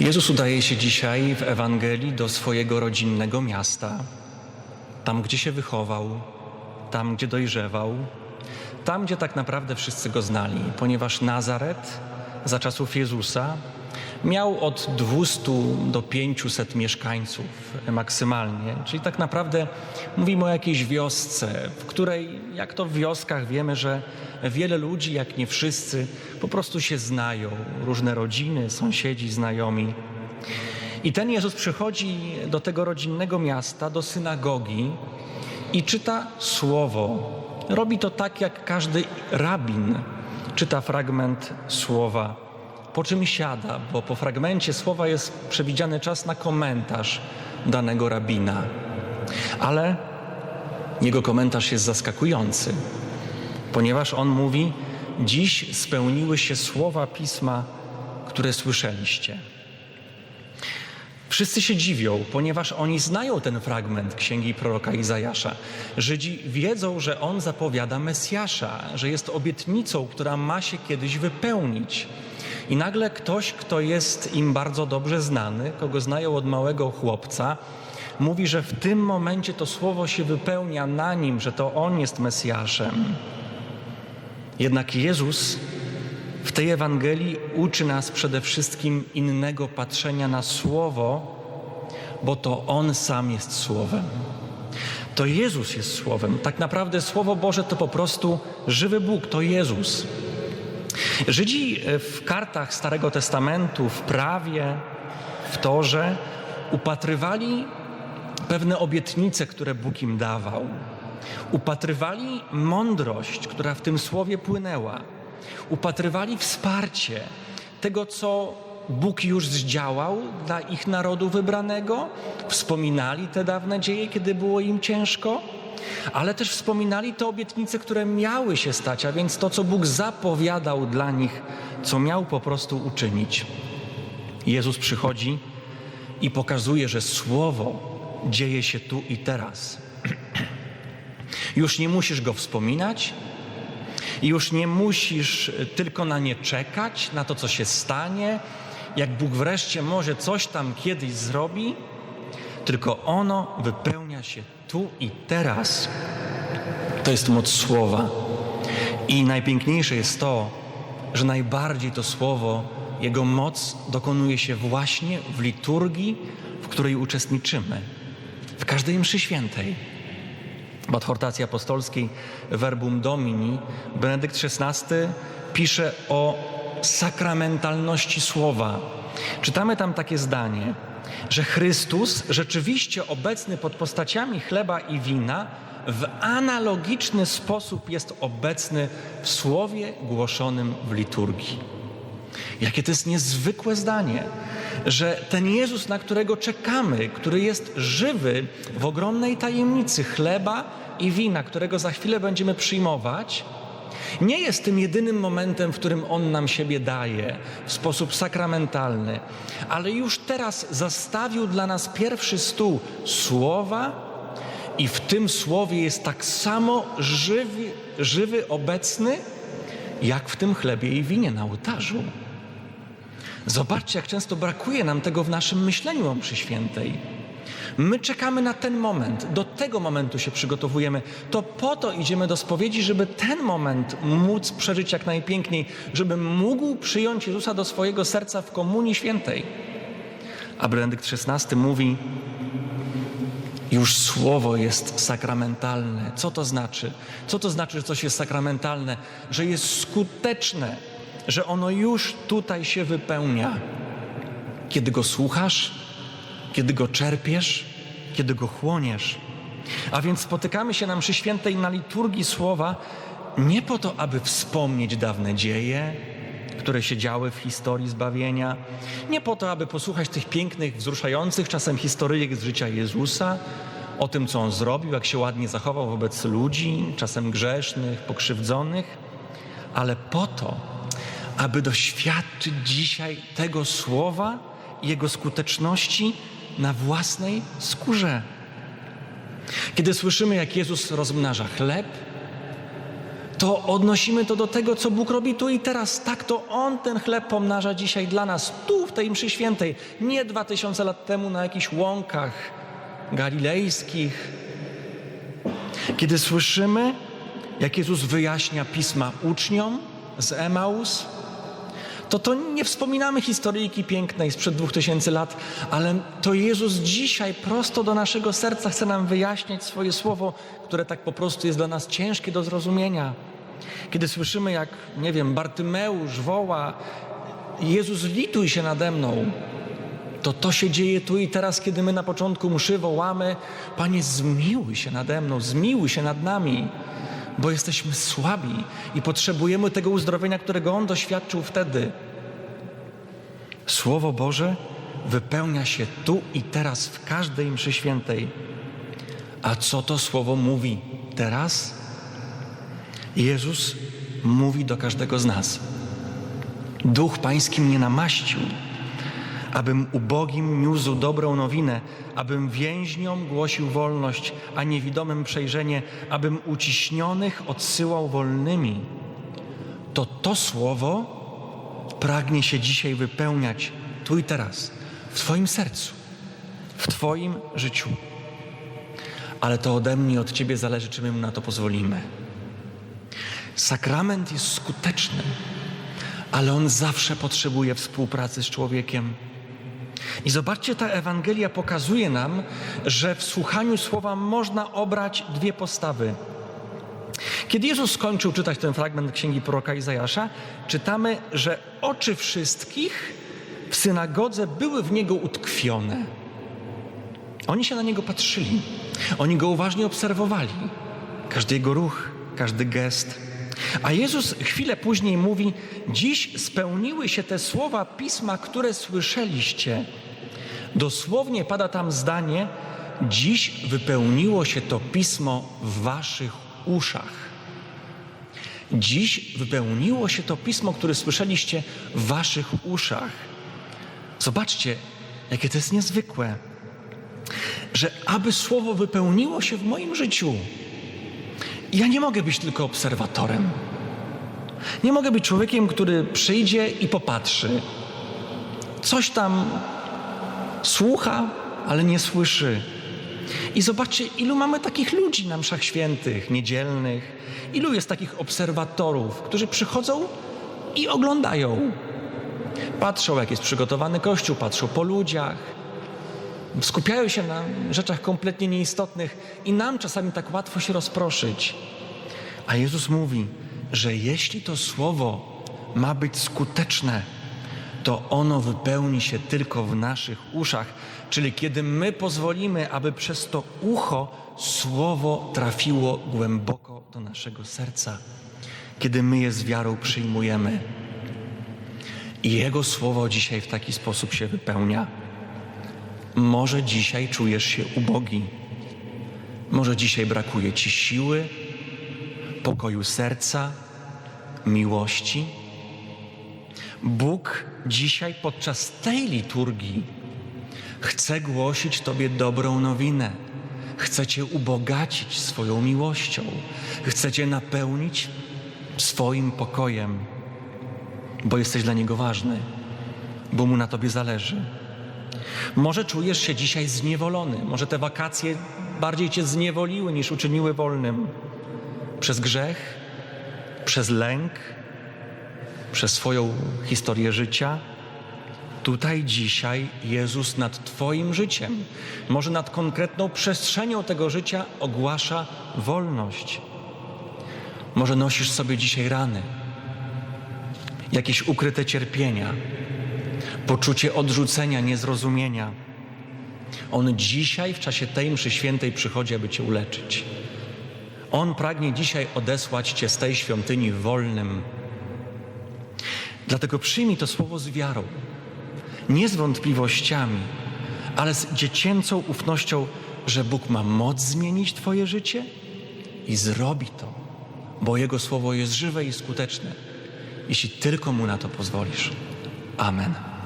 Jezus udaje się dzisiaj w Ewangelii do swojego rodzinnego miasta, tam gdzie się wychował, tam gdzie dojrzewał, tam gdzie tak naprawdę wszyscy go znali, ponieważ Nazaret za czasów Jezusa miał od 200 do 500 mieszkańców maksymalnie, czyli tak naprawdę mówimy o jakiejś wiosce, w której, jak to w wioskach wiemy, że wiele ludzi, jak nie wszyscy, po prostu się znają, różne rodziny, sąsiedzi, znajomi. I ten Jezus przychodzi do tego rodzinnego miasta, do synagogi i czyta słowo. Robi to tak, jak każdy rabin czyta fragment słowa, po czym siada, bo po fragmencie słowa jest przewidziany czas na komentarz danego rabina. Ale jego komentarz jest zaskakujący, ponieważ on mówi: Dziś spełniły się słowa pisma, które słyszeliście. Wszyscy się dziwią, ponieważ oni znają ten fragment księgi proroka Izajasza. Żydzi wiedzą, że on zapowiada Mesjasza, że jest obietnicą, która ma się kiedyś wypełnić. I nagle ktoś, kto jest im bardzo dobrze znany, kogo znają od małego chłopca, mówi, że w tym momencie to słowo się wypełnia na nim, że to on jest Mesjaszem. Jednak Jezus w tej Ewangelii uczy nas przede wszystkim innego patrzenia na Słowo, bo to On sam jest Słowem. To Jezus jest Słowem. Tak naprawdę Słowo Boże to po prostu żywy Bóg, to Jezus. Żydzi w kartach Starego Testamentu, w prawie, w Torze upatrywali pewne obietnice, które Bóg im dawał. Upatrywali mądrość, która w tym słowie płynęła. Upatrywali wsparcie tego, co Bóg już zdziałał dla ich narodu wybranego. Wspominali te dawne dzieje, kiedy było im ciężko, ale też wspominali te obietnice, które miały się stać, a więc to, co Bóg zapowiadał dla nich, co miał po prostu uczynić. Jezus przychodzi i pokazuje, że słowo dzieje się tu i teraz. Już nie musisz go wspominać, już nie musisz tylko na nie czekać, na to, co się stanie, jak Bóg wreszcie może coś tam kiedyś zrobi, tylko ono wypełnia się tu i teraz. To jest moc słowa. I najpiękniejsze jest to, że najbardziej to słowo, jego moc dokonuje się właśnie w liturgii, w której uczestniczymy, w każdej mszy świętej. W adhortacji apostolskiej Verbum Domini Benedykt XVI pisze o sakramentalności słowa. Czytamy tam takie zdanie, że Chrystus rzeczywiście obecny pod postaciami chleba i wina w analogiczny sposób jest obecny w słowie głoszonym w liturgii. Jakie to jest niezwykłe zdanie, że ten Jezus, na którego czekamy, który jest żywy w ogromnej tajemnicy chleba i wina, którego za chwilę będziemy przyjmować, nie jest tym jedynym momentem, w którym On nam siebie daje w sposób sakramentalny, ale już teraz zastawił dla nas pierwszy stół słowa i w tym słowie jest tak samo żywy, żywy obecny, jak w tym chlebie i winie na ołtarzu. Zobaczcie, jak często brakuje nam tego w naszym myśleniu o mszy świętej. My czekamy na ten moment, do tego momentu się przygotowujemy. To po to idziemy do spowiedzi, żeby ten moment móc przeżyć jak najpiękniej, żeby mógł przyjąć Jezusa do swojego serca w Komunii Świętej. A Benedykt XVI mówi, już słowo jest sakramentalne. Co to znaczy? Co to znaczy, że coś jest sakramentalne? Że jest skuteczne, że ono już tutaj się wypełnia. Kiedy go słuchasz, kiedy go czerpiesz, kiedy go chłoniesz. A więc spotykamy się na mszy świętej na liturgii słowa nie po to, aby wspomnieć dawne dzieje, które się działy w historii zbawienia, nie po to, aby posłuchać tych pięknych, wzruszających czasem historyjek z życia Jezusa, o tym, co On zrobił, jak się ładnie zachował wobec ludzi, czasem grzesznych, pokrzywdzonych, ale po to, aby doświadczyć dzisiaj tego słowa i jego skuteczności na własnej skórze. Kiedy słyszymy, jak Jezus rozmnaża chleb, to odnosimy to do tego, co Bóg robi tu i teraz. Tak, to On ten chleb pomnaża dzisiaj dla nas, tu w tej mszy świętej, nie dwa tysiące lat temu na jakichś łąkach galilejskich. Kiedy słyszymy, jak Jezus wyjaśnia pisma uczniom z Emaus, to to nie wspominamy historyjki pięknej sprzed dwóch tysięcy lat, ale to Jezus dzisiaj prosto do naszego serca chce nam wyjaśniać swoje słowo, które tak po prostu jest dla nas ciężkie do zrozumienia. Kiedy słyszymy, jak, nie wiem, Bartymeusz woła, Jezus lituj się nade mną, to to się dzieje tu i teraz, kiedy my na początku mszy wołamy, Panie zmiłuj się nade mną, zmiłuj się nad nami, bo jesteśmy słabi i potrzebujemy tego uzdrowienia, którego On doświadczył wtedy. Słowo Boże wypełnia się tu i teraz w każdej mszy świętej. A co to słowo mówi teraz? Jezus mówi do każdego z nas. Duch Pański mnie namaścił, abym ubogim niósł dobrą nowinę, abym więźniom głosił wolność, a niewidomym przejrzenie, abym uciśnionych odsyłał wolnymi. To to słowo pragnie się dzisiaj wypełniać tu i teraz, w Twoim sercu, w Twoim życiu. Ale to ode mnie, od Ciebie zależy, czy my mu na to pozwolimy. Sakrament jest skuteczny, ale on zawsze potrzebuje współpracy z człowiekiem. I zobaczcie, ta Ewangelia pokazuje nam, że w słuchaniu słowa można obrać dwie postawy. Kiedy Jezus skończył czytać ten fragment księgi proroka Izajasza, czytamy, że oczy wszystkich w synagodze były w niego utkwione. Oni się na niego patrzyli, oni go uważnie obserwowali. Każdy jego ruch, każdy gest. A Jezus chwilę później mówi: Dziś spełniły się te słowa pisma, które słyszeliście. Dosłownie pada tam zdanie: Dziś wypełniło się to pismo w waszych uszach. Dziś wypełniło się to pismo, które słyszeliście w waszych uszach. Zobaczcie, jakie to jest niezwykłe, że aby słowo wypełniło się w moim życiu, ja nie mogę być tylko obserwatorem. Nie mogę być człowiekiem, który przyjdzie i popatrzy. Coś tam słucha, ale nie słyszy. I zobaczcie, ilu mamy takich ludzi na mszach świętych, niedzielnych, ilu jest takich obserwatorów, którzy przychodzą i oglądają. Patrzą, jak jest przygotowany kościół, patrzą po ludziach, skupiają się na rzeczach kompletnie nieistotnych i nam czasami tak łatwo się rozproszyć. A Jezus mówi, że jeśli to słowo ma być skuteczne, to ono wypełni się tylko w naszych uszach, czyli kiedy my pozwolimy, aby przez to ucho słowo trafiło głęboko do naszego serca, kiedy my je z wiarą przyjmujemy. I Jego słowo dzisiaj w taki sposób się wypełnia. Może dzisiaj czujesz się ubogi. Może dzisiaj brakuje ci siły, pokoju serca, miłości. Bóg dzisiaj podczas tej liturgii chce głosić Tobie dobrą nowinę. Chce Cię ubogacić swoją miłością. Chce Cię napełnić swoim pokojem, bo jesteś dla Niego ważny, bo Mu na Tobie zależy. Może czujesz się dzisiaj zniewolony, może te wakacje bardziej cię zniewoliły niż uczyniły wolnym. Przez grzech, przez lęk, przez swoją historię życia. Tutaj dzisiaj Jezus nad Twoim życiem, może nad konkretną przestrzenią tego życia ogłasza wolność. Może nosisz sobie dzisiaj rany, jakieś ukryte cierpienia poczucie odrzucenia, niezrozumienia. On dzisiaj w czasie tej mszy świętej przychodzi, aby Cię uleczyć. On pragnie dzisiaj odesłać Cię z tej świątyni wolnym. Dlatego przyjmij to słowo z wiarą, nie z wątpliwościami, ale z dziecięcą ufnością, że Bóg ma moc zmienić Twoje życie i zrobi to, bo Jego słowo jest żywe i skuteczne, jeśli tylko Mu na to pozwolisz. Amen.